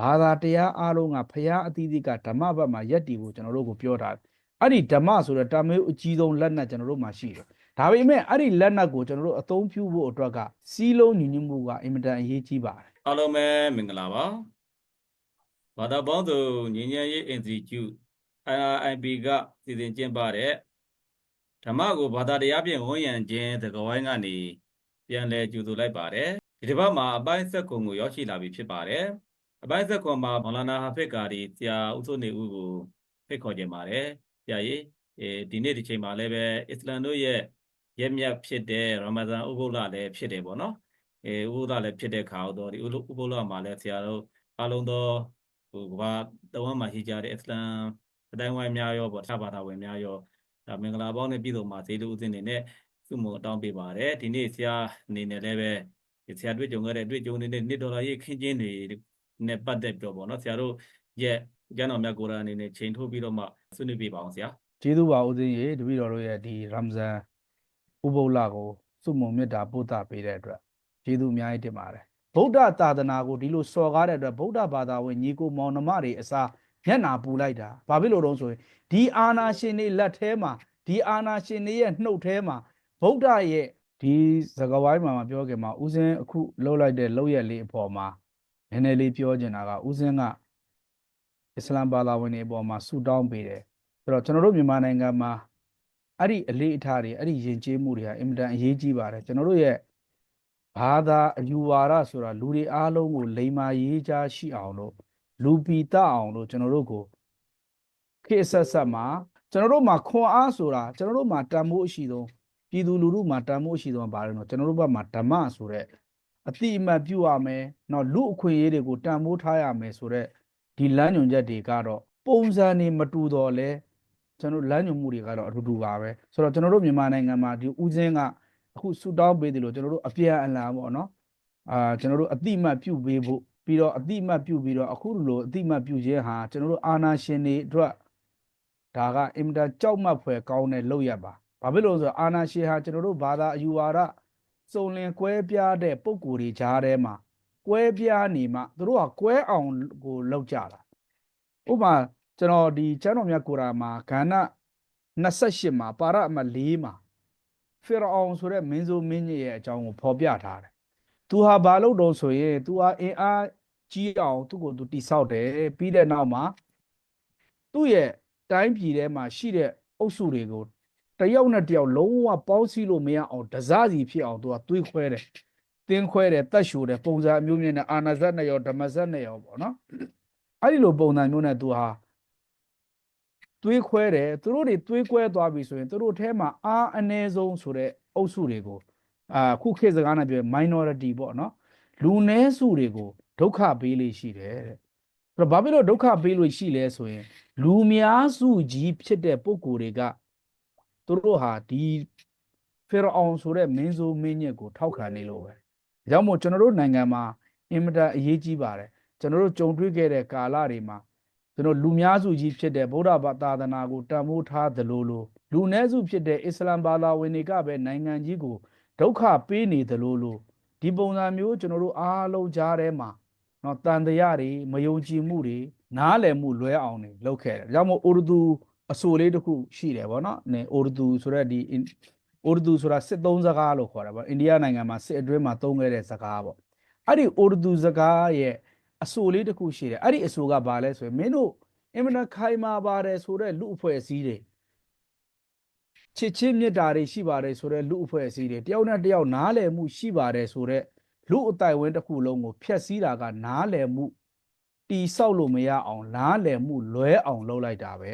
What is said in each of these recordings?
ဘာသာတရားအားလုံးကဖရာအသီးသီးကဓမ္မဘက်မှာယက်တီကိုကျွန်တော်တို့ကိုပြောတာအဲ့ဒီဓမ္မဆိုတဲ့တာမေးအကြီးဆုံးလက်နက်ကျွန်တော်တို့မှာရှိတယ်ဒါပေမဲ့အဲ့ဒီလက်နက်ကိုကျွန်တော်တို့အသုံးပြုဖို့အတွက်ကစီးလုံးညီညွတ်မှုကအင်မတန်အရေးကြီးပါတယ်အားလုံးပဲမင်္ဂလာပါဘာသာပေါင်းစုံညီညွတ်ရေး Institute IRIP ကစီစဉ်ကျင်းပတဲ့ဓမ္မကိုဘာသာတရားဖြင့်ဝန်ရံခြင်းသကဝိုင်းကနေပြန်လည်ကြိုဆိုလိုက်ပါတယ်ဒီတစ်ပတ်မှာအပိုင်းဆက်ကုံကိုရောက်ရှိလာပြီဖြစ်ပါတယ် အပိုင်းဆက်ကုံမှာမော်လာနာဟာဖစ်ကာဒီဆရာဦးစိုးနေဦးကိုဖိတ်ခေါ်ခြင်းပါတယ်ဆရာကြီးအဲဒီနေ့ဒီချိန်မှာလည်းပဲအစ္စလမ်တို့ရဲ့ရက်မြတ်ဖြစ်တဲ့ရမဇန်ဥပုသ်လလည်းဖြစ်တယ်ပေါ့နော်အဲဥပုသ္တလည်းဖြစ်တဲ့ခါတော့ဒီဥပုဥပုသ္တမှာလည်းဆရာတို့အားလုံးသောဟိုကဘာတဝမ်းမှာရှိကြတဲ့အစ္စလမ်အတိုင်းဝိုင်းများရောပေါ့တခြားဘာသာဝင်များရောဒါမင်္ဂလာပေါင်းနဲ့ပြည်တော်မှာဇေလူဥစဉ်နေနဲ့စုမအတောင်းပေးပါတယ်ဒီနေ့ဆရာအနေနဲ့လည်းပဲဒီဆရာတွေ့ကြုံခဲ့တဲ့တွေ့ကြုံနေတဲ့နှစ်ဒေါ်လာရေးခင်းကျင်းတွေ နဲ့ပတ်သက်ပြီးတော့ပေါ့နော်ဆရာတို့ရဲ့ကျမ်းတော်မြတ်ကိုယ်တော်အနေနဲ့ချိန်ထုတ်ပြီးတော့မှဆွေးနွေးပြပါအောင်ဆရာကျေးဇူးပါဦးသိန်းရေတပည့်တော်တို့ရဲ့ဒီရမ်ဇန်ဥပုသ်လကိုစုမုံမြတ်တာပို့တာပေးတဲ့အတွက်ကျေးဇူးအများကြီးတင်ပါတယ်ဗုဒ္ဓသာသနာကိုဒီလိုစော်ကားတဲ့အတွက်ဗုဒ္ဓဘာသာဝင်ညီကိုမောင်နှမတွေအစားမျက်နာပူလိုက်တာဘာဖြစ်လို့တုံးဆိုရင်ဒီအာနာရှင်တွေလက်ထဲမှာဒီအာနာရှင်တွေရဲ့နှုတ်ထဲမှာဗုဒ္ဓရဲ့ဒီစကားဝိုင်းမှာမပြောခင်မှာဦးစင်းအခုလှုပ်လိုက်တဲ့လှုပ်ရက်လေးအပေါ်မှာ နည်းနည်းလေးပြောချင်တာကဦးစင်းကအစ္စလာမ်ဘာသာဝင်တွေအပေါ်မှာဆူတောင်းပေးတယ်ဆိုတော့ကျွန်တော်တို့မြန်မာနိုင်ငံမှာအဲ့ဒီအလေးအထားတွေအဲ့ဒီယဉ်ကျေးမှုတွေဟာအင်မတန်အရေးကြီးပါတယ်ကျွန်တော်တို့ရဲ့ဘာသာအယူဝါဒဆိုတာလူတွေအားလုံးကိုလိမ္မာရေးချရှိအောင်လို့လူပီတအောင်လို့ကျွန်တော်တို့ကိုခေတ်ဆက်ဆက်မှာကျွန်တော်တို့မှာခွန်အားဆိုတာကျွန်တော်တို့မှာတန်ဖိုးအရှိဆုံးပြည်သူလူထုမှာတန်ဖိုးအရှိဆုံးကဘာလဲနော်ကျွန်တော်တို့ဘက်မှာဓမ္မဆိုတဲ့ အတိအမှတ်ပြုရမယ်နော်လူအခွင့်အရေးတွေကိုတန်ဖိုးထားရမယ်ဆိုတော့ဒီလမ်းညွှန်ချက်တွေကတော့ပုံစံတွေမတူတော့လဲကျွန်တော်လမ်းညွှန်မှုတွေကတော့အတူတူပါပဲဆိုတော့ကျွန်တော်တို့မြန်မာနိုင်ငံမှာဒီဥစဉ်ကအခုဆူတောင်းပေးတယ်လို့ကျွန်တော်တို့အပြန်အလှန်ပေါ့နော်အာကျွန်တော်တို့အတိအမှတ်ပြုပေးဖို့ပြီးတော့အတိအမှတ်ပြုပြီးတော့အခုလိုအတိအမှတ်ပြုခြင်းဟာကျွန်တော်တို့အာနာရှင်တွေအတွက်ဒါကအင်တာကြောက်မှတ်ဖွယ်ကောင်းတဲ့လောက်ရပါဘာဖြစ်လို့ဆိုတော့အာနာရှင်ဟာကျွန်တော်တို့ဘာသာအယူဝါဒ စုံလင်ကွဲပြားတဲ့ပုံကိုယ်တွေကြားထဲမှာကွဲပြားနေမှသူတို့ကကွဲအောင်ကိုလောက်ကြတာဥပမာကျွန်တော်ဒီချမ်းတော်မြတ်ကိုရာမှာဂန္ဓ28မှာပါရအမ4မှာဖေရအောင်ဆိုတဲ့မင်းဆိုမင်းကြီးရဲ့အကြောင်းကိုဖော်ပြထားတယ်သူဟာဘာလုပ်တော့ဆိုရင်သူဟာအင်အားကြီးအောင်သူ့ကိုသူတိဆောက်တယ်ပြီးတဲ့နောက်မှာသူ့ရဲ့တိုင်းပြည်ထဲမှာရှိတဲ့အုပ်စုတွေကို တယောက်နဲ့တယောက်လုံးဝပေါင်းစည်းလို့မရအောင်ဒဇစီဖြစ်အောင် तू ကတွေးခွဲတယ်။တင်းခွဲတယ်တတ်ရှူတယ်ပုံစံအမျိုးမျိုးနဲ့အာနာဇတ်နဲ့ရောဓမ္မဇတ်နဲ့ရောပေါ့နော်။အဲ့ဒီလိုပုံစံမျိုးနဲ့ तू ဟာ သွေးခွဲတယ်သူတို့တွေသွေးခွဲသွားပြီဆိုရင်သူတို့ထဲမှာအားအ ਨੇ ဆုံးဆိုတဲ့အုပ်စုတွေကိုအာခုခေတ်စကားနဲ့ပြောရင် minority ပေါ့နော်လူနည်းစုတွေကိုဒုက္ခပေးလို့ရှိတယ်တဲ့အဲ့တော့ဘာဖြစ်လို့ဒုက္ခပေးလို့ရှိလဲဆိုရင် လူများစုကြီးဖြစ်တဲ့ပုံကိုယ်တွေက သူတို့ဟာဒီဖေရအောင်ဆိုတဲ့မင်းဆိုးမင်းညက်ကိုထောက်ခံနေလို့ပဲဒါကြောင့်မို့ကျွန်တော်တို့နိုင်ငံမှာအင်မတန်အရေးကြီးပါတယ်ကျွန်တော်တို့ကြုံတွေ့ခဲ့တဲ့ကာလတွေမှာ ကျွန်တော်လူများစုကြီးဖြစ်တဲ့ဗုဒ္ဓဘာသာသနာကိုတန်ဖိုးထားသလိုလိုလူနည်းစုဖြစ်တဲ့အစ္စလာမ်ဘာသာဝင်တွေကပဲနိုင်ငံကြီးကိုဒုက္ခပေးနေသလိုလိုဒီပုံစံမျိုးကျွန်တော်တို့အားလုံးကြားထဲမှာเนาะတန်တရားတွေမယုံကြည်မှုတွေနားလည်မှုလွဲအောင်နေလုပ်ခဲ့တယ်ဒါကြောင့်မို့အိုရဒူ အဆိုလေးတစ်ခုရှိတယ်ဗောနော်နင်အိုရဒူဆိုတဲ့ဒီအိုရဒူဆိုတာစစ်သုံးစကားလို့ခေါ်တာဗောအိန္ဒိယနိုင်ငံမှာစစ်အတွင်းမှာသုံးခဲ့တဲ့စကားဗောအဲ့ဒီအိုရဒူစကားရဲ့အဆိုလေးတစ်ခုရှိတယ်အဲ့ဒီအဆိုကဘာလဲဆိုရင်မင်းတို့အင်မတန်ခိုင်မာပါတယ်ဆိုတဲ့လူအဖွဲ့အစည်းတွေချစ်ချင်းမြတ်တာတွေရှိပါတယ်ဆိုတဲ့လူအဖွဲ့အစည်းတွေတယောက်နဲ့တယောက်နားလည်မှုရှိပါတယ်ဆိုတဲ့လူအတိုင်ဝင်းတစ်ခုလုံးကိုဖျက်ဆီးတာကနားလည်မှု တီဆောက်လို့မရအောင်နားလည်မှုလွဲအောင်လုပ်လိုက်တာပဲ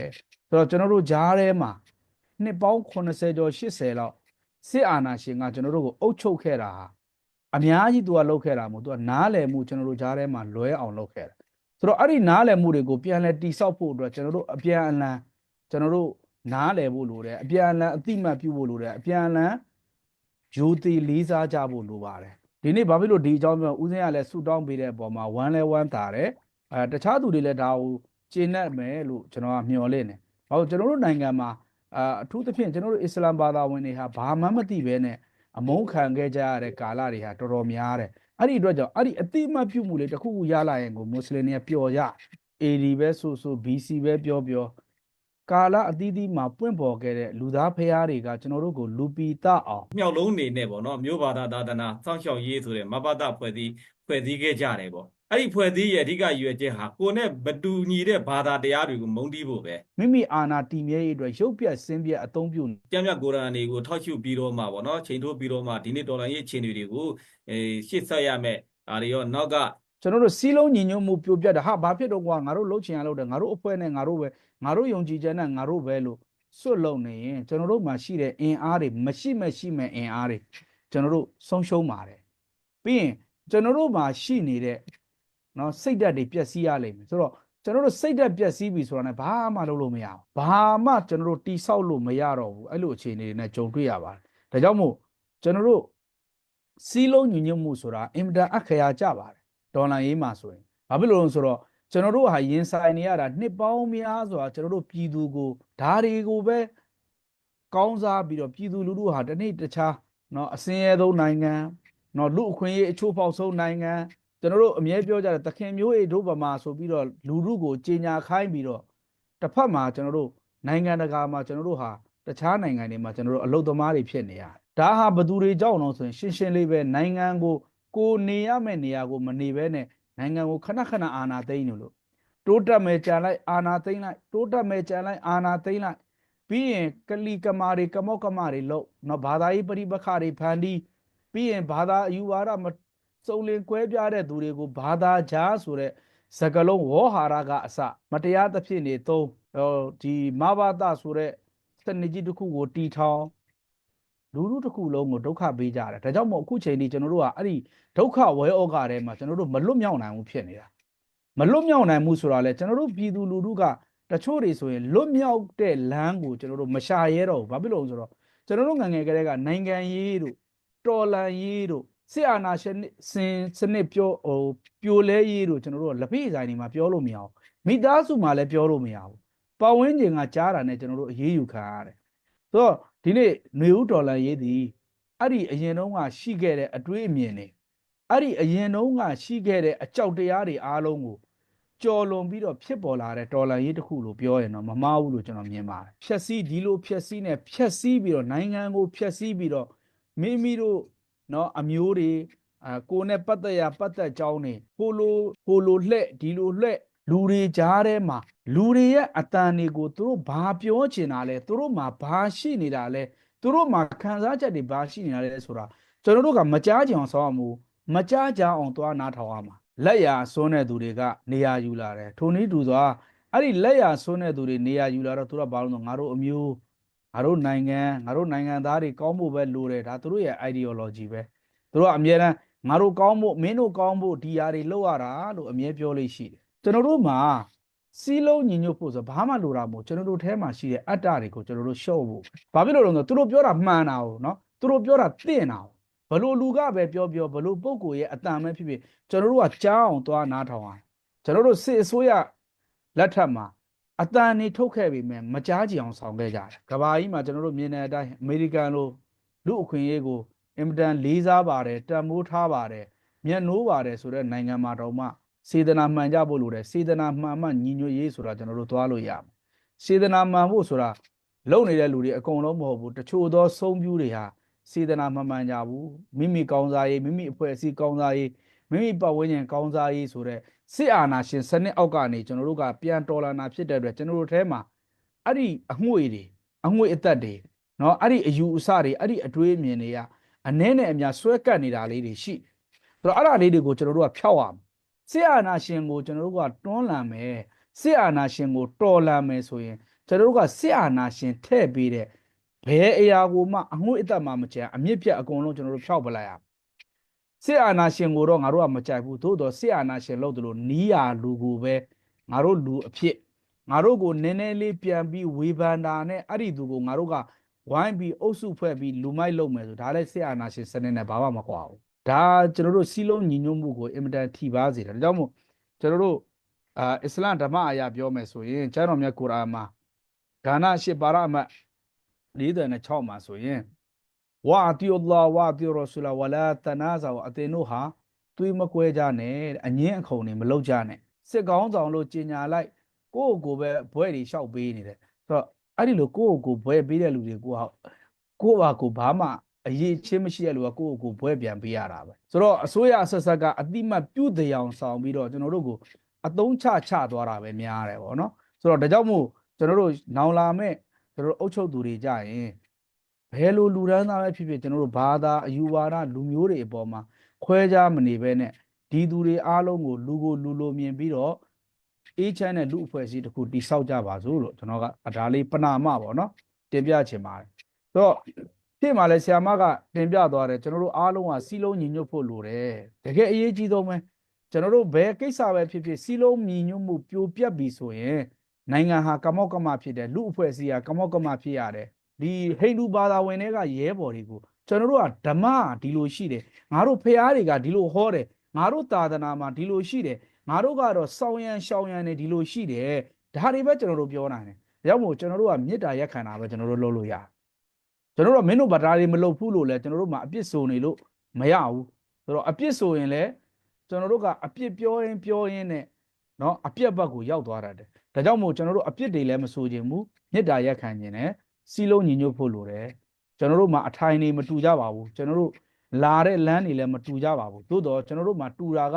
ဆိုတော့ကျွန်တော်တို့ဂျားထဲမှာနှစ်ပေါင်း80ကျော်80လောက်စစ်အာဏာရှင်ကကျွန်တော်တို့ကိုအုပ်ချုပ်ခဲ့တာဟာအများကြီးသူကလုပ်ခဲ့တာမဟုတ်သူကနားလည်မှုကျွန်တော်တို့ဂျားထဲမှာလွဲအောင်လုပ်ခဲ့တာဆိုတော့အဲ့ဒီနားလည်မှုတွေကိုပြန်လဲတိဆောက်ဖို့အတွက်ကျွန်တော်တို့အပြန်အလှန်ကျွန်တော်တို့နားလည်ဖို့လိုတယ်အပြန်အလှန်အတိမတ်ပြုဖို့လိုတယ်အပြန်အလှန်ယူတည်လေးစားကြဖို့လိုပါတယ်ဒီနေ့ဘာဖြစ်လို့ဒီအကြောင်းပြောဦးစင်းကလည်းဆူတောင်းပေးတဲ့အပေါ်မှာဝမ်းလဲဝမ်းသာတယ် အဲတခြားသူတွေလည်းဒါကိုကျေနပ်မယ်လို့ကျွန်တော်ကမျှော်လင့်တယ်ဘာလို့ကျွန်တော်တို့နိုင်ငံမှာအာအထူးသဖြင့်ကျွန်တော်တို့အစ္စလာမ်ဘာသာဝင်တွေဟာဘာမှမသိဘဲနဲ့အမုန်းခံခဲ့ကြရတဲ့ကာလတွေဟာတော်တော်များတယ်အဲ့ဒီအတွက်ကြောင့်အဲ့ဒီအတိအမှတ်ပြုမှုလေးတစ်ခုခုရလာရင်ကိုမွတ်စလင်တွေကပျော်ကြ AD ပဲဆိုဆို BC ပဲပြောပြောကာလအသီးသီးမှာပွင့်ပေါ်ခဲ့တဲ့လူသားဖျားတွေကကျွန်တော်တို့ကိုလူပီတအောင်မြောက်လုံးနေနဲ့ပေါ့နော်မျိုးဘာသာသာသနာစောင့်ရှောက်ရေးဆိုတဲ့မဘတဖွဲ့စည်းဖွဲ့စည်းခဲ့ကြတယ်ပေါ့ အဲ့ဒီဖွဲ့စည်းရဲ့အဓိကရည်ရွယ်ချက်ဟာကိုယ်နဲ့မတူညီတဲ့ဘာသာတရားတွေကိုမုန်းတီးဖို့ပဲမိမိအာဏာတည်မြဲရေးအတွက်ရုပ်ပြတ်စင်းပြတ်အသုံးပြုကြံ့မြတ်ကိုရန်တွေကိုထောက်ရှုပြီးတော့မှပေါ့နော်ချိန်ထိုးပြီးတော့မှဒီနေ့ဒေါ်လာရေးအခြေအနေတွေကိုအဲရှေ့ဆက်ရမယ်ဒါတွေရောနောက်ကကျွန်တော်တို့စီးလုံးညီညွတ်မှုပြိုပြတ်တာဟာဘာဖြစ်တော့ကွာငါတို့လှုပ်ချင်ရလို့တယ်ငါတို့အဖွဲ့နဲ့ငါတို့ပဲငါတို့ယုံကြည်ချက်နဲ့ငါတို့ပဲလို့စွတ်လုံနေရင်ကျွန်တော်တို့မှာရှိတဲ့အင်အားတွေမရှိမရှိမဲ့အင်အားတွေကျွန်တော်တို့ဆုံးရှုံးပါတယ်ပြီးရင်ကျွန်တော်တို့မှာရှိနေတဲ့ เนาะစိတ်ဓာတ်တွေပျက်စီးရလိမ့်မယ်ဆိုတော့ကျွန်တော်တို့စိတ်ဓာတ်ပျက်စီးပြီဆိုတာ ਨੇ ဘာမှလုပ်လို့မရဘူးဘာမှကျွန်တော်တို့တိဆောက်လို့မရတော့ဘူးအဲ့လိုအခြေအနေတွေနဲ့ကြုံတွေ့ရပါတယ်ဒါကြောင့်မို့ကျွန်တော်တို့စီးလုံးညီညွတ်မှုဆိုတာအင်မတန်အခရာကြပါတယ် ဒေါ်လာရေးမှာဆိုရင်ဘာဖြစ်လို့လဲဆိုတော့ကျွန်တော်တို့ဟာရင်ဆိုင်နေရတာနှစ်ပေါင်းများစွာကျွန်တော်တို့ပြည်သူကိုဓာတွေကိုပဲကောင်းစားပြီးတော့ပြည်သူလူထုဟာတစ်နေ့တစ်ခြားเนาะအစင်းရဲဆုံးနိုင်ငံเนาะလူအခွင့်အရေးအချိုးပေါက်ဆုံးနိုင်ငံ ကျွန်တော်တို့အမြဲပြောကြတယ်သခင်မျိုးအေတို့ဗမာဆိုပြီးတော့လူထုကိုကြီးညာခိုင်းပြီးတော့တစ်ဖက်မှာကျွန်တော်တို့နိုင်ငံတကာမှာကျွန်တော်တို့ဟာတခြားနိုင်ငံတွေမှာကျွန်တော်တို့အလုတ်သမားတွေဖြစ်နေရတယ်ဒါဟာဘယ်သူတွေကြောင့်လဲဆိုရင်ရှင်းရှင်းလေးပဲနိုင်ငံကိုကိုနေရမယ့်နေရာကိုမနေဘဲနဲ့နိုင်ငံကိုခဏခဏအာဏာသိမ်းနေလို့တိုးတက်မယ်ကြံလိုက်အာဏာသိမ်းလိုက်တိုးတက်မယ်ကြံလိုက်အာဏာသိမ်းလိုက်ပြီးရင်ကလီကမာတွေကမော့ကမာတွေလို့နော်ဘာသာရေးပရိပခတွေဖန်တီးပြီးရင်ဘာသာအယူဝါဒမ စုံလင်ကွဲပြားတဲ့သူတွေကိုဘာသာကြားဆိုတဲ့စကလုံးဝေါ်ဟာရကအစမတရားသဖြင့်နေသုံးဟိုဒီမဘာသာဆိုတဲ့စနစ်ကြီးတစ်ခုကိုတီထောင်လူလူတစ်ခုလုံးကိုဒုက္ခပေးကြတယ်ဒါကြောင့်မို့အခုချိန်ဒီကျွန်တော်တို့ကအဲ့ဒီဒုက္ခဝဲဩဃထဲမှာကျွန်တော်တို့မလွတ်မြောက်နိုင်ဘူးဖြစ်နေတာမလွတ်မြောက်နိုင်ဘူးဆိုတာလေကျွန်တော်တို့ပြည်သူလူထုကတချို့တွေဆိုရင်လွတ်မြောက်တဲ့လမ်းကိုကျွန်တော်တို့မရှာရဲတော့ဘူးဘာဖြစ်လို့လဲဆိုတော့ကျွန်တော်တို့ငယ်ငယ်ကလေးကနိုင်ငံရေးတို့တော်လန်ရေးတို့ စစ်အာဏာရှင်စင်စနစ်ပြောဟိုပြိုလဲရေးတို့ကျွန်တော်တို့ကလက်ဖေးဆိုင်တွေမှာပြောလို့မရဘူးမိသားစုမှာလည်းပြောလို့မရဘူးပတ်ဝန်းကျင်ကကြားတာနဲ့ကျွန်တော်တို့အေးအေးယူခံရတယ်ဆိုတော့ဒီနေ့ຫນွေဦးဒေါ်လာရေးသည်အဲ့ဒီအရင်တုန်းကရှိခဲ့တဲ့အတွေးအမြင်တွေအဲ့ဒီအရင်တုန်းကရှိခဲ့တဲ့အကြောက်တရားတွေအားလုံးကိုကြော်လွန်ပြီးတော့ဖြစ်ပေါ်လာတဲ့ဒေါ်လာရေးတစ်ခုလို့ပြောရင်တော့မမှားဘူးလို့ကျွန်တော်မြင်ပါတယ်ဖြက်စီးဒီလိုဖြက်စီးနဲ့ဖြက်စီးပြီးတော့နိုင်ငံကိုဖြက်စီးပြီးတော့မိမိတို့ နော်အမျိုးတွေအဲကိုနဲ့ပတ်သက်ရပတ်သက်ကြောင်းနေဟိုလိုဟိုလိုလှဲ့ဒီလိုလှဲ့လူတွေကြားထဲမှာလူတွေရဲ့အတန်တွေကိုသူတို့ဘာပြောချင်တာလဲသူတို့မှာဘာရှိနေတာလဲသူတို့မှာခံစားချက်တွေဘာရှိနေတာလဲဆိုတာကျွန်တော်တို့ကမကြားကြအောင်ဆောင်းအောင်မူမကြားကြအောင်သွားနားထောင်ရမှာလက်ရာဆွန်းတဲ့သူတွေကနေရာယူလာတယ်ထိုနည်းတူစွာအဲ့ဒီလက်ရာဆွန်းတဲ့သူတွေနေရာယူလာတော့သူတို့ကဘာလို့လဲငါတို့အမျိုး ငါတို့နိုင်ငံငါတို့နိုင်ငံသားတွေကောင်းဖို့ပဲလိုတယ်ဒါသူတို့ရဲ့ ideology ပဲသူတို့ကအမြဲတမ်းငါတို့ကောင်းဖို့မင်းတို့ကောင်းဖို့ဒီဟာတွေလောက်ရတာလို့အမြဲပြောလို့ရှိတယ်ကျွန်တော်တို့မှာစီးလုံးညီညွတ်ဖို့ဆိုဘာမှလိုတာမဟုတ်ကျွန်တော်တို့ထဲမှာရှိတဲ့အတ္တတွေကိုကျွန်တော်တို့ရှော့ဖို့ ဘာဖြစ်လို့လဲဆိုတော့သူတို့ပြောတာမှန်တာ哦เนาะသူတို့ပြောတာတင့်တာ哦ဘလို့လူကပဲပြောပြောဘလို့ပုံကိုရဲ့အတန်ပဲဖြစ်ဖြစ်ကျွန်တော်တို့ကကြားအောင်သွားနားထောင်အောင်ကျွန်တော်တို့စစ်အစိုးရလက်ထက်မှာ အတန်နေထုတ်ခဲ့ပြီမဲ့မကြားကြအောင်ဆောင်ခဲ့ကြတယ်ကဘာကြီးမှာကျွန်တော်တို့မြင်တဲ့အတိုင်းအမေရိကန်လိုလူအခွင့်အရေးကိုအင်မတန်လေးစားပါတယ်တန်မိုးထားပါတယ်မျက်နှိုးပါတယ်ဆိုတဲ့နိုင်ငံမှာတော့မှစေတနာမှန်ကြဖို့လိုတယ်စေတနာမှန်မှညီညွတ်ရေးဆိုတာကျွန်တော်တို့သွားလို့ရမယ်စေတနာမှန်ဖို့ဆိုတာလုံနေတဲ့လူတွေအကုန်လုံးမဟုတ်ဘူးတချို့သောဆုံးပြူးတွေဟာစေတနာမမှန်ကြဘူးမိမိကောင်းစားရေးမိမိအဖွဲ့အစည်းကောင်းစားရေးမိမိပတ်ဝန်းကျင်ကောင်းစားရေးဆိုတဲ့ စစ်အာဏာရှင်စနစ်အောက်ကနေကျွန်တော်တို့ကပြန်တော်လာနာဖြစ်တဲ့အတွက်ကျွန်တော်တို့ထဲမှာအဲ့ဒီအငွေတွေအငွေအသက်တွေเนาะအဲ့ဒီအယူအဆတွေအဲ့ဒီအတွေးအမြင်တွေကအနှဲနဲ့အများဆွဲကပ်နေတာလေးတွေရှိဆိုတော့အဲ့ဒါလေးတွေကိုကျွန်တော်တို့ကဖျောက်ရမယ်စစ်အာဏာရှင်ကိုကျွန်တော်တို့ကတွန်းလှန်မယ်စစ်အာဏာရှင်ကိုတော်လှန်မယ်ဆိုရင် ကျွန်တော်တို့ကစစ်အာဏာရှင်ထဲ့ပေးတဲ့ဘယ်အရာကိုမှအငွေ့အသက်မှမကြံအမြင့်ပြတ်အကုန်လုံးကျွန်တော်တို့ဖျောက်ပလိုက်ရမယ် စစ်အာဏာရှင်ကိုတော့ငါတို့ကမကြိုက်ဘူးသို့တော့စစ်အာဏာရှင်လို့တို့လို့နီးရလူကိုပဲငါတို့လူအဖြစ်ငါတို့ကိုနည်းနည်းလေးပြန်ပြီးဝေဖန်တာနဲ့အဲ့ဒီသူကိုငါတို့ကဝိုင်းပြီးအုပ်စုဖွဲ့ပြီးလူမိုက်လုပ်မယ်ဆိုဒါလည်းစစ်အာဏာရှင်စနစ်နဲ့ဘာမှမကွာဘူးဒါကျွန်တော်တို့စီးလုံးညီညွတ်မှုကိုအင်မတန်ထိပါစေတယ်ဒါကြောင့်မို့ကျွန်တော်တို့အာအစ္စလမ်ဓမ္မအရာပြောမယ်ဆိုရင်ကျမ်းတော်မြတ်ကုရ်အာန်မှာဒါနရှစ်ပါရအမတ်46မှာဆိုရင် ဝါအတီအလ္လာဟ်ဝါအတီရဆူလာဝလာတနာဇာအတင်တို့ဟာသွေးမကွဲကြနဲ့တဲ့အငင်းအခုံတွေမလုပ်ကြနဲ့စစ်ကောင်းဆောင်လို့ကြီးညာလိုက်ကိုယ့်ကိုယ်ပဲဘွဲတွေလျှောက်ပေးနေတယ်ဆိုတော့အဲ့ဒီလိုကိုယ့်ကိုယ်ကိုဘွဲပေးတဲ့လူတွေကိုကကိုယ့်ဘာကိုဘာမှအရေးချင်းမရှိတဲ့လူကကိုယ့်ကိုယ်ကိုဘွဲပြန်ပေးရတာပဲဆိုတော့အစိုးရအဆက်ဆက်ကအတိမတ်ပြုတ်တရားအောင်ဆောင်ပြီးတော့ကျွန်တော်တို့ကိုအတုံးချချသွားတာပဲများတယ်ပေါ့နော်ဆိုတော့ဒါကြောင့်မို့ကျွန်တော်တို့နောင်လာမဲ့ကျွန်တော်တို့အုပ်ချုပ်သူတွေကြရင် ဘယ်လိုလူဒန်းသားပဲဖြစ်ဖြစ်ကျွန်တော်တို့ဘာသာအယူဝါဒလူမျိုးတွေအပေါ်မှာခွဲခြားမနေဘဲနဲ့ဒီသူတွေအားလုံးကိုလူကိုလူလိုမြင်ပြီးတော့အေးချမ်းတဲ့လူအဖွဲ့အစည်းတစ်ခုတိဆောက်ကြပါစို့လို့ကျွန်တော်ကအဒါလေးပနာမပေါ့နော်တင်ပြချင်ပါတယ်ဆိုတော့ဒီမှာလဲဆရာမကတင်ပြသွားတယ်ကျွန်တော်တို့အားလုံးကစီလုံးညီညွတ်ဖို့လိုတယ်တကယ်အရေးကြီးဆုံးပဲကျွန်တော်တို့ဘယ်ကိစ္စပဲဖြစ်ဖြစ်စီလုံးညီညွတ်မှုပြိုပြက်ပြီဆိုရင်နိုင်ငံဟာကမောက်ကမဖြစ်တယ်လူအဖွဲ့အစည်းဟာကမောက်ကမဖြစ်ရတယ် ဒီဟိန္ဒူဘာသာဝင်တွေကရဲဘော်တွေကိုကျွန်တော်တို့ကဓမ္မဒီလိုရှိတယ်ငါတို့ဖះတွေကဒီလိုဟောတယ်ငါတို့သာသနာမှာဒီလိုရှိတယ်ငါတို့ကတော့စောင်းရန်ရှောင်းရန်နေဒီလိုရှိတယ်ဒါတွေပဲကျွန်တော်တို့ပြောနိုင်တယ်ဒါကြောင့်မို့ကျွန်တော်တို့ကမေတ္တာရက်ခံတာပဲကျွန်တော်တို့လုပ်လို့ရတယ်ကျွန်တော်တို့ကမင်းတို့ဗဒါတွေမလုပ်ဘူးလို့လဲကျွန်တော်တို့မှအပြစ်ဆိုနေလို့မရဘူးဆိုတော့အပြစ်ဆိုရင်လဲကျွန်တော်တို့ကအပြစ်ပြောရင်ပြောရင်နဲ့เนาะအပြစ်ဘက်ကိုရောက်သွားတတ်တယ်ဒါကြောင့်မို့ကျွန်တော်တို့အပြစ်တွေလည်းမဆိုခြင်းဘူးမေတ္တာရက်ခံခြင်းနဲ့ စီလုံးညီညွတ်ဖို့လိုတယ်ကျွန်တော်တို့မှာအထိုင်တွေမတူကြပါဘူးကျွန်တော်တို့လာတဲ့လမ်းတွေလည်းမတူကြပါဘူးသို့တော့ကျွန်တော်တို့မှာတူတာက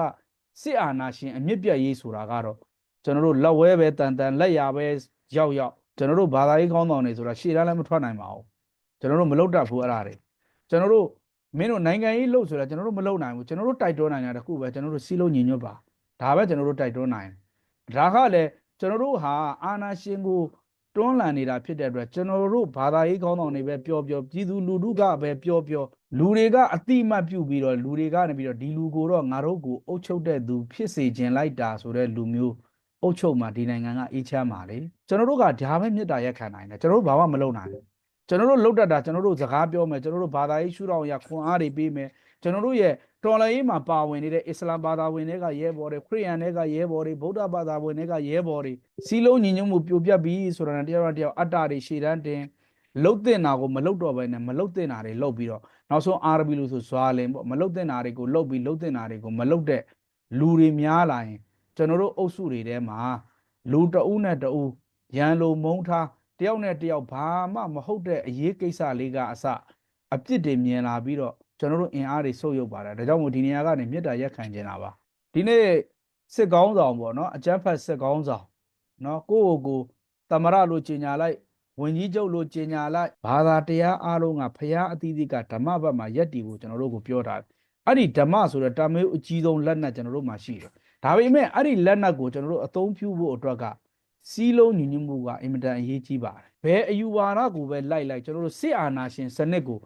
စစ်အာဏာရှင်အမြင့်ပြတ်ရေးဆိုတာကတော့ကျွန်တော်တို့လက်ဝဲပဲတန်တန်လက်ရပဲရောက်ရောက်ကျွန်တော်တို့ဘာသာရေးကောင်းဆောင်တွေဆိုတာရှေ့တန်းလည်းမထွက်နိုင်ပါဘူးကျွန်တော်တို့မလုပ်တတ်ဘူးအဲ့ဒါတွေကျွန်တော်တို့မင်းတို့နိုင်ငံရေးလုပ်ဆိုတာကျွန်တော်တို့မလုပ်နိုင်ဘူးကျွန်တော်တို့တိုက်တွန်းနိုင်တာတခုပဲကျွန်တော်တို့စီလုံးညီညွတ်ပါဒါပဲကျွန်တော်တို့တိုက်တွန်းနိုင်တယ်ဒါကလည်းကျွန်တော်တို့ဟာအာဏာရှင်ကို တွန်းလှန်နေတာဖြစ်တဲ့အတွက်ကျွန်တော်တို့ဘာသာရေးကောင်းဆောင်တွေပဲပြောပြောပြည်သူလူထုကပဲပြောပြောလူတွေကအတိမတ်ပြုပြီးတော့လူတွေကနေပြီးတော့ဒီလူကိုတော့ငါတို့ကိုအုပ်ချုပ်တဲ့သူဖြစ်စေခြင်းလိုက်တာဆိုတဲ့လူမျိုးအုပ်ချုပ်မှာဒီနိုင်ငံကအေးချမ်းပါလေကျွန်တော်တို့ကဒါပဲမေတ္တာရက်ခံနိုင်တယ်ကျွန်တော်တို့ဘာမှမလုပ်နိုင်ဘူးကျွန်တော်တို့လုတ်တတ်တာကျွန်တော်တို့စကားပြောမယ်ကျွန်တော်တို့ဘာသာရေးရှုထောင့်ရခွန်အားတွေပေးမယ်ကျွန်တော်တို့ရဲ့ တော်လှန်ရေးမှာပါဝင်နေတဲ့အစ္စလာမ်ဘာသာဝင်တွေကရဲဘော်တွေခရစ်ယာန်တွေကရဲဘော်တွေဗုဒ္ဓဘာသာဝင်တွေကရဲဘော်တွေစီလုံးညီညွတ်မှုပြိုပြတ်ပြီးဆိုတာနဲ့တယောက်တစ်ယောက်အတ္တတွေရှေ့တန်းတင်လုတ်တင်တာကိုမလုတ်တော့ဘဲနဲ့မလုတ်တင်တာတွေလုတ်ပြီးတော့နောက်ဆုံးအာရဘီလို့ဆိုဇွာလင်ပေါ့မလုတ်တင်တာတွေကိုလုတ်ပြီးလုတ်တင်တာတွေကိုမလုတ်တဲ့လူတွေများလာရင်ကျွန်တော်တို့အုပ်စုတွေထဲမှာလူတအုပ်နဲ့တအုပ်ရန်လိုမုန်းထားတယောက်နဲ့တယောက်ဘာမှမဟုတ်တဲ့အရေးကိစ္စလေးကအစအပြစ်တွေမြင်လာပြီးတော့ ကျွန်တော်တို့အင်အားတွေဆုတ်ယုတ်ပါတယ်ဒါကြောင့်မို့ဒီနေရာကနေမေတ္တာရက်ခံကျင်တာပါဒီနေ့စစ်ကောင်းဆောင်ပေါ့နော်အကြမ်းဖက်စစ်ကောင်းဆောင်နော်ကိုယ့်ကိုယ်ကိုတမရလို့ကြီးညာလိုက်ဝင်ကြီးချုပ်လို့ကြီးညာလိုက်ဘာသာတရားအားလုံးကဖရာအသီးသီးကဓမ္မဘက်မှာယက်တီကိုကျွန်တော်တို့ကိုပြောတာအဲ့ဒီဓမ္မဆိုတဲ့တာမေးအကြီးဆုံးလက်နက်ကျွန်တော်တို့မှာရှိတယ်ဒါပေမဲ့အဲ့ဒီလက်နက်ကိုကျွန်တော်တို့အသုံးပြုဖို့အတွက်ကစီးလုံးညီညွတ်မှုကအင်မတန်အရေးကြီးပါတယ်ဘယ်အယူဝါဒကိုပဲလိုက်လိုက်ကျွန်တော်တို့စစ်အာဏာရှင်စနစ်ကို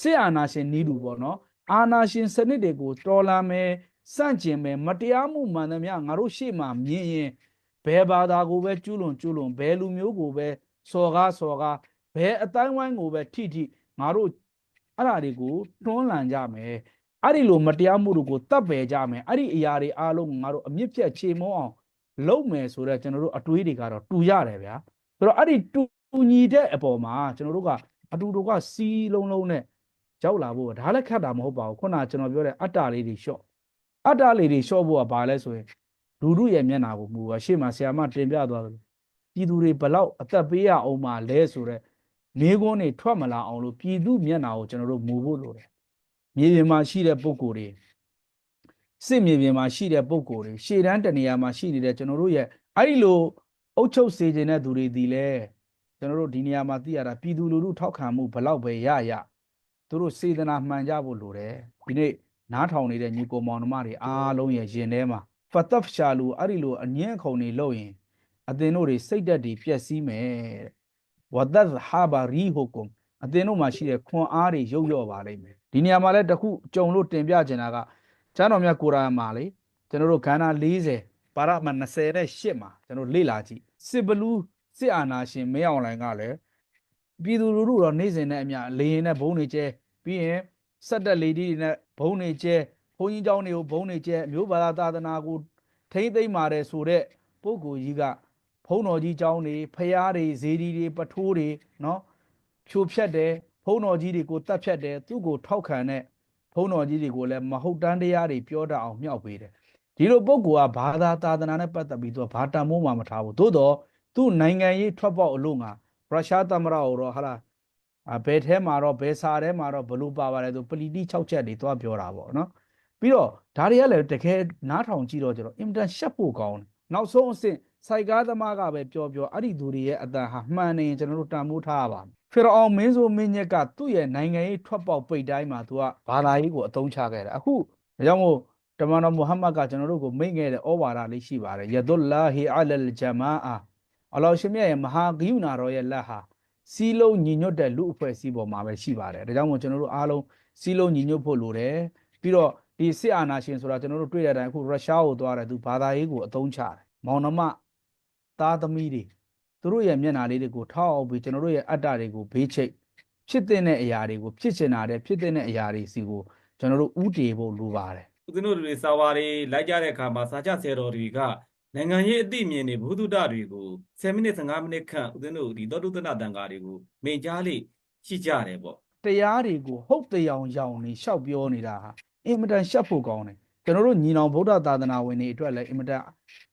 စစ်အာဏာရှင်နီးလူပေါ့နော်အာဏာရှင်စနစ်တွေကိုတော်လှန်မယ်စန့်ကျင်မယ်မတရားမှုမှန်သမျှငါတို့ရှေ့မှာမြင်ရင်ဘယ်ဘာသာကိုပဲကျူးလွန်ကျူးလွန်ဘယ်လူမျိုးကိုပဲစော်ကားစော်ကားဘယ်အတိုင်းဝိုင်းကိုပဲထိထိငါတို့အဲ့ဓာတွေကိုတွန်းလှန်ကြမယ်အဲ့ဒီလိုမတရားမှုတွေကိုတတ်ပယ်ကြမယ်အဲ့ဒီအရာတွေအားလုံးငါတို့အမြင့်ပြတ်ချေမောအောင်လုပ်မယ်ဆိုတော့ကျွန်တော်တို့အတွေးတွေကတော့တူရတယ်ဗျာဆိုတော့အဲ့ဒီတူညီတဲ့အပေါ်မှာကျွန်တော်တို့ကအတူတူကစီးလုံးလုံးနဲ့ ရောက်လာဖို့ဒါလည်းခက်တာမဟုတ်ပါဘူးခုနကကျွန်တော်ပြောတဲ့အတ္တလေးတွေရှော့အတ္တလေးတွေရှော့ဖို့ကဘာလဲဆိုရင်လူတို့ရဲ့မျက်နာကိုမူပါရှေ့မှာဆရာမတင်ပြသွားတယ်ပြည်သူတွေဘလောက်အသက်ပေးရအောင်မလဲဆိုတော့နေကုန်းတွေထွက်မလာအောင်လို့ပြည်သူမျက်နာကိုကျွန်တော်တို့မူဖို့လိုတယ်မြေပြင်မှာရှိတဲ့ပုံကိုယ်တွေစစ်မြေပြင်မှာရှိတဲ့ပုံကိုယ်တွေရှေ့တန်းတနေရာမှာရှိနေတဲ့ကျွန်တော်တို့ရဲ့အဲ့ဒီလိုအုပ်ချုပ်စေခြင်းတဲ့သူတွေဒီလဲကျွန်တော်တို့ဒီနေရာမှာသိရတာပြည်သူလူထုထောက်ခံမှုဘလောက်ပဲရရ သူတို့စေတနာမှန်ကြဖို့လိုတယ်ဒီနေ့နားထောင်နေတဲ့ညီကိုမောင်နှမတွေအားလုံးရဲ့ရင်ထဲမှာဖတ်တပ်ရှာလူအဲ့ဒီလိုအငင်းအခုံတွေလုပ်ရင်အသင်တို့တွေစိတ်ဓာတ်တွေပျက်စီးမယ်တဲ့ဝဒတ်ဟာဘာရီဟူကုမ်အသင်တို့မှာရှိတဲ့ခွန်အားတွေရုပ်ရော့ပါလိမ့်မယ်ဒီနေရာမှာလည်းတခုကြုံလို့တင်ပြချင်တာကကျမ်းတော်မြတ်ကိုရမ်းမှာလေကျွန်တော်တို့ခန္ဓာ40ပါရမ28မှာကျွန်တော်လေ့လာကြည့်စစ်ဘလူးစစ်အာဏာရှင်မင်းအောင်လှိုင်ကလည်း ပြည်သူလူထုတော့နေစဉ်နဲ့အမျှလေရင်နဲ့ဘုံတွေကျဲပြီးရင်စက်တက်လေဒီတွေနဲ့ဘုံတွေကျဲဘုံကြီးเจ้าတွေကိုဘုံတွေကျဲအမျိုးဘာသာသာသနာကိုထိမ့်သိမ့်ပါတယ်ဆိုတဲ့ပုဂ္ဂိုလ်ကြီးကဘုံတော်ကြီးเจ้าတွေဖျားတွေဇေဒီတွေပထိုးတွေเนาะဖြိုဖြတ်တယ်ဘုံတော်ကြီးတွေကိုတတ်ဖြတ်တယ်သူ့ကိုထောက်ခံတဲ့ဘ ုန်းတော်ကြီးတွေကိုလည်းမဟုတ်တမ်းတရားတွေပြောတတ်အောင်မြှောက်ပေးတယ်ဒီလိုပုံကောဘာသာသာသနာနဲ့ပတ်သက်ပြီးသူကဘာတန်မိုးမှမထားဘူးသို့တော့သူ့နိုင်ငံရေးထွက်ပေါက်အလို့ငါ ရုရှားသမ္မတကိုတော့ဟာလာအဘယ်ထဲမှာတော့ဘယ်စာထဲမှာတော့ဘလို့ပါပါတယ်သူပလီတိ6ချက်တွေသွားပြောတာပေါ့နော်ပြီးတော့ဒါတွေကလည်းတကယ်နားထောင်ကြည့်တော့ကျတော့အင်မတန်ရှက်ဖို့ကောင်းတယ်နောက်ဆုံးအဆင့်စိုက်ကားသမားကပဲပြောပြောအဲ့ဒီသူတွေရဲ့အတန်ဟာမှန်နေရင်ကျွန်တော်တို့တန်ဖိုးထားရပါမယ်ဖီရအောင်မင်းဆိုမင်းညက်ကသူ့ရဲ့နိုင်ငံရေးထွက်ပေါက်ပိတ်တိုင်းမှာသူကဘာသာရေးကိုအသုံးချခဲ့တယ်အခုဒါကြောင့်မို့တမန်တော်မုဟမ္မဒ်ကကျွန်တော်တို့ကိုမိန့်ခဲ့တဲ့ဩဝါဒလေးရှိပါတယ်ယဒုလ္လာဟီအလလ်ဂျမာအာ အလ္လာဟ်ရှင်မြတ်ရဲ့မဟာဂိယူနာတော်ရဲ့လက်ဟာစီးလုံးညီညွတ်တဲ့လူအဖွဲ့အစည်းပေါ်မှာပဲရှိပါတယ်ဒါကြောင့်မို့ကျွန်တော်တို့အားလုံးစီးလုံးညီညွတ်ဖို့လိုတယ်ပြီးတော့ဒီစစ်အာဏာရှင်ဆိုတာကျွန်တော်တို့တွေ့တဲ့အတိုင်းအခုရုရှားကိုသွားတယ်သူဘာသာရေးကိုအသုံးချတယ်မောင်နှမသားသမီးတွေသူတို့ရဲ့မျက်နှာလေးတွေကိုထောက်အောင်ပြီးကျွန်တော်တို့ရဲ့အတ္တတွေကိုဘေးချိတ်ဖြစ်တဲ့အရာတွေကိုဖြစ်ချင်တာတဲ့ဖြစ်တဲ့အရာတွေစီကိုကျွန်တော်တို့ဥတည်ဖို့လိုပါတယ်ဦးဇင်းတို့တွေစာဝါတွေလိုက်ကြတဲ့အခါမှာစာချဆယ်တော်တွေက နိုင်ငံရေးအသိအမြင်တွေဘုဒ္ဓတတွေကို10မိနစ်15မိနစ်ခန့်ဦးဇင်းတို့ဒီသောတုတ္တနာတန်ဃာတွေကိုမိန့်ကြားလေးရှိကြတယ်ပေါ့တရားတွေကိုဟုတ်တရားရောင်နေရှောက်ပြောနေတာဟာအင်မတန်ရှက်ဖို့ကောင်းတယ်ကျွန်တော်တို့ညီနောင်ဗုဒ္ဓသာသနာဝင်တွေအတွက်လည်းအင်မတန်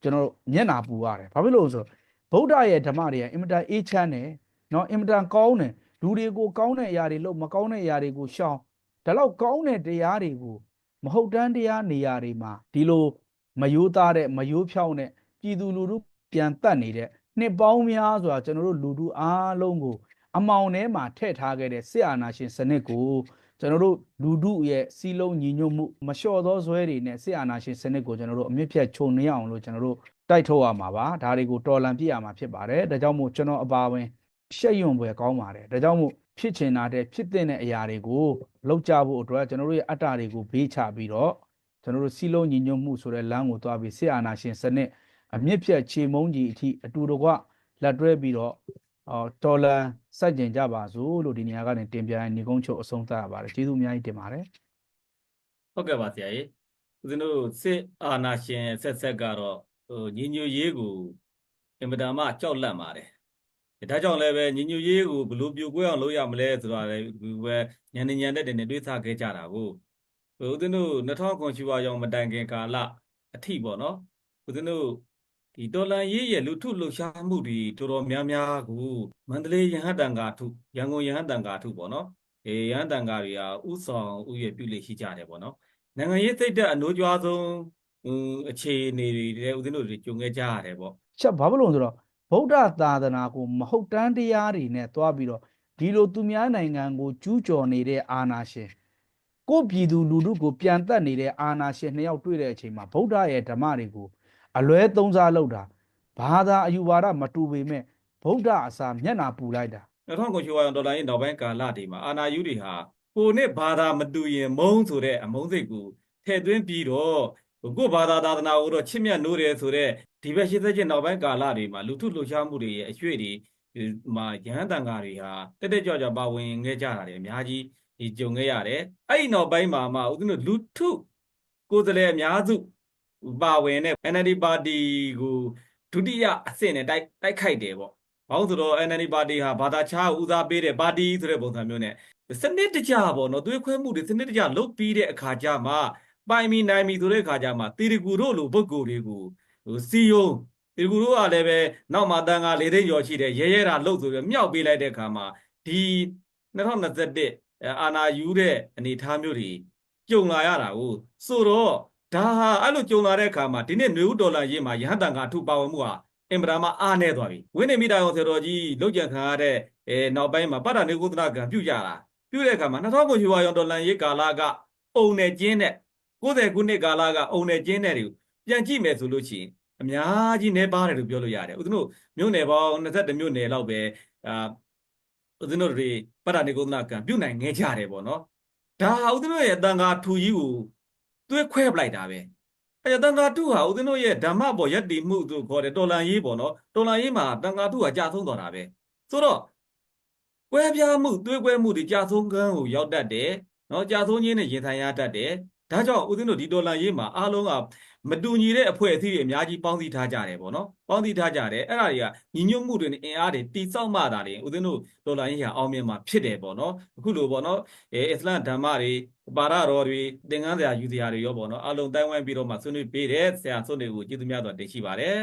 ကျွန်တော်တို့မျက်နာပူရတယ်ဘာဖြစ်လို့လဲဆိုတော့ဗုဒ္ဓရဲ့ဓမ္မတွေကအင်မတန်အေးချမ်းတယ်နော်အင်မတန်ကောင်းတယ်လူတွေကိုကောင်းတဲ့အရာတွေလို့မကောင်းတဲ့အရာတွေကိုရှောင်ဒါတော့ကောင်းတဲ့တရားတွေကိုမဟုတ်တမ်းတရားနေရာတွေမှာဒီလို မယိုးသားတဲ့မယိုးဖြောင်းတဲ့ပြည်သူလူထုပြန်တက်နေတဲ့နှစ်ပေါင်းများစွာကျွန်တော်တို့လူထုအားလုံးကို အမောင်ထဲမှာထည့်ထားခဲ့တဲ့စစ်အာဏာရှင်စနစ်ကိုကျွန်တော်တို့လူထုရဲ့စီးလုံးညီညွတ်မှုမလျှော့သောဇွဲတွေနဲ့စစ်အာဏာရှင်စနစ်ကိုကျွန်တော်တို့အမြင့်ဖြတ်ခြုံနှင်းအောင်လို့ကျွန်တော်တို့တိုက်ထုတ်ရမှာပါဒါတွေကိုတော်လန်ပြစ်ရမှာဖြစ်ပါတယ်ဒါကြောင့်မို့ကျွန်တော်အပါဝင်ရှက်ယွံပွဲကောင်းပါတယ်ဒါကြောင့်မို့ဖြစ်ချင်တာတဲ့ဖြစ်တဲ့အရာတွေကိုလောက်ကြဖို့အတွက်ကျွန်တော်တို့ရဲ့အတ္တတွေကိုဘေးချပြီးတော့ ကျွန်တော်တို့စီးလုံးညီညွတ်မှုဆိုတဲ့လမ်းကိုသွားပြီးစစ်အာဏာရှင်စနစ်အမြင့်ဖြတ်ခြေမုံကြီးအထိအတူတကွလက်တွဲပြီးတော့အော်ဒေါ်လာစိုက်ကျင်ကြပါစို့လို့ဒီနေရာကနေတင်ပြရင်ညီကုန်းချုပ်အဆုံးသတ်ရပါတယ်ကျေးဇူးအများကြီးတင်ပါတယ်ဟုတ်ကဲ့ပါဆရာကြီးဦးဇင်းတို့စစ်အာဏာရှင်ဆက်ဆက်ကတော့ဟိုညီညွတ်ရေးကိုအင်မတန်မှကြောက်လန့်ပါတယ်ဒါကြောင့်လည်းပဲညီညွတ်ရေးကိုဘယ်လိုပြိုကွဲအောင်လုပ်ရမလဲဆိုတာလည်းဒီပဲညနေညံတဲ့တင်နေတွေးဆခဲ့ကြတာကိုဟို ဦးဇင်းတို့2000ကွန်ချူဝါရောင်မတိုင်ခင်ကာလအထိပေါ့နော်ဦးဇင်းတို့ဒီတော်လန်ရေးရဲ့လူထုလှုပ်ရှားမှုတွေတော်တော်များများကိုမန္တလေးရဟန်းတန်ဃာထုရန်ကုန်ရဟန်းတန်ဃာထုပေါ့နော်အေးရဟန်းတန်ဃာတွေဟာဥဆောင်ဥရပြုလေရှိကြတယ်ပေါ့နော်နိုင်ငံရေးစိတ်ဓာတ်အနိုးကြွားဆုံးဟိုအခြေအနေတွေတဲ့ဦးဇင်းတို့တွေကြုံခဲ့ကြရတယ်ပေါ့ချက်ဘာဖြစ်လို့လဲဆိုတော့ဗုဒ္ဓသာသနာကိုမဟုတ်တမ်းတရားတွေနဲ့တွားပြီးတော့ဒီလိုသူများနိုင်ငံကိုကျူးကျော်နေတဲ့အာဏာရှင် ကိုယ့်ပြည်သူလူထုကိုပြန်တက်နေတဲ့အာဏာရှင်နှစ်ယောက်တွေ့တဲ့အချိန်မှာဗုဒ္ဓရဲ့ဓမ္မတွေကိုအလွဲသုံးစားလုပ်တာဘာသာအယူဝါဒမတူပေမဲ့ဗုဒ္ဓအစာမျက်နာပူလိုက်တာ2000ကိုချီဝါဒေါ်လာရဲ့နောက်ပိုင်းကာလတွေမှာအာနာယူတွေဟာကိုနဲ့ဘာသာမတူရင်မုန်းဆိုတဲ့အမုန်းစိတ်ကိုထည့်သွင်းပြီးတော့ကိုယ့်ဘာသာသာသနာကိုတော့ချစ်မြတ်နိုးတယ်ဆိုတဲ့ဒီဘက်ရှင်းသက်ချင်းနောက်ပိုင်းကာလတွေမှာလူထုလှုပ်ရှားမှုတွေရဲ့အရွေ့တွေဒီမှာရဟန်းတန်ဃာတွေဟာတက်တက်ကြွကြွပါဝင်ခဲ့ကြတာတွေအများကြီး ဒီကြုံခဲ့ရတယ်အဲ့ဒီနောက်ပိုင်းမှာမှဦးဇင်းတို့လူထုကိုယ်စားလှယ်အများစုပါဝင်တဲ့ NLD ပါတီကိုဒုတိယအဆင့်နဲ့တိုက်တိုက်ခိုက်တယ်ပေါ့ဘာလို့ဆိုတော့ NLD ပါတီဟာဘာသာခြားကိုဦးစားပေးတဲ့ပါတီဆိုတဲ့ပုံစံမျိုးနဲ့စနစ်တကျပေါ့နော်သွေးခွဲမှုတွေစနစ်တကျလုပ်ပြီးတဲ့အခါကျမှပိုင်မီနိုင်မီဆိုတဲ့အခါကျမှတီရီကူတို့လိုပုဂ္ဂိုလ်တွေကိုဟိုစီယုံတီရီကူတို့ကလည်းပဲနောက်မှတန်ခါ၄သိန်းကျော်ရှိတယ်ရဲရဲတာလုပ်ဆိုပြီးမြောက်ပေးလိုက်တဲ့အခါမှာဒီ2021 အာနာယူတဲ့အနေအထားမျိုးတွေကြုံလာရတာကိုဆိုတော့ဒါဟာအဲ့လိုကြုံလာတဲ့အခါမှာဒီနေ့နွေဦးဒေါ်လာရေးမှာရဟန်းတန်ခါထုပါဝင်မှုဟာအင်ပရာမအားနေသွားပြီဝိနေမိတာရောဆရာတော်ကြီးလောက်ကြံခံရတဲ့အဲနောက်ပိုင်းမှာပတ္တနေကုသနာကံပြုတ်ကြတာပြုတ်တဲ့အခါမှာ2000ကိုရွှေဝါရောင်ဒေါ်လာရေးကာလကအုံနဲ့ကျင်းတဲ့90ခုနှစ်ကာလကအုံနဲ့ကျင်းတဲ့တွေကိုပြန်ကြည့်မယ်ဆိုလို့ရှိရင်အများကြီးနေပါတယ်လို့ပြောလို့ရတယ်ဦးဇင်းတို့မြို့နယ်ပေါင်း22မြို့နယ်လောက်ပဲအာ ဦးဇင်းတို့တွေပတ္တနေကုသနာကံပြုတ်နိုင်ခဲ့ကြတယ်ပေါ့နော်ဒါဟာဦးဇင်းတို့ရဲ့တန်ခါထူကြီးကိုသွေးခွဲပလိုက်တာပဲအဲတန်ခါတုဟာဦးဇင်းတို့ရဲ့ဓမ္မပေါ်ယက်တည်မှုသူခေါ်တယ်တော်လန်ရေးပေါ့နော်တော်လန်ရေးမှာတန်ခါတုဟာကြာဆုံးသွားတာပဲဆိုတော့ကွဲပြားမှုသွေးကွဲမှုတွေကြာဆုံးကန်းကိုရောက်တတ်တယ်နော်ကြာဆုံးခြင်းနဲ့ရင်ဆိုင်ရတတ်တယ်ဒါကြောင့်ဦးဇင်းတို့ဒီတော်လန်ရေးမှာအားလုံးက မတူညီတဲ့အဖွဲ့အစည်းတွေအများကြီးပေါင်းစည်းထားကြတယ်ပေါ့နော်ပေါင်းစည်းထားကြတယ်အဲ့ဒါတွေကညီညွတ်မှုတွေနဲ့အင်အားတွေတိစောက်မှတာတွေဦးဇင်းတို့တော်လိုင်းကြီးဟာအောင်မြင်မှာဖြစ်တယ်ပေါ့နော်အခုလိုပေါ့နော်အဲအစ္စလမ်ဓမ္မတွေပါရတော်တွေသင်္ကန်းစရာယူစရာတွေရောပေါ့နော်အလုံးတိုင်းဝိုင်းပြီးတော့မှဆွေးနွေးပေးတဲ့ဆရာဆွေးနွေးကိုကျေးဇူးများစွာတင်ရှိပါတယ်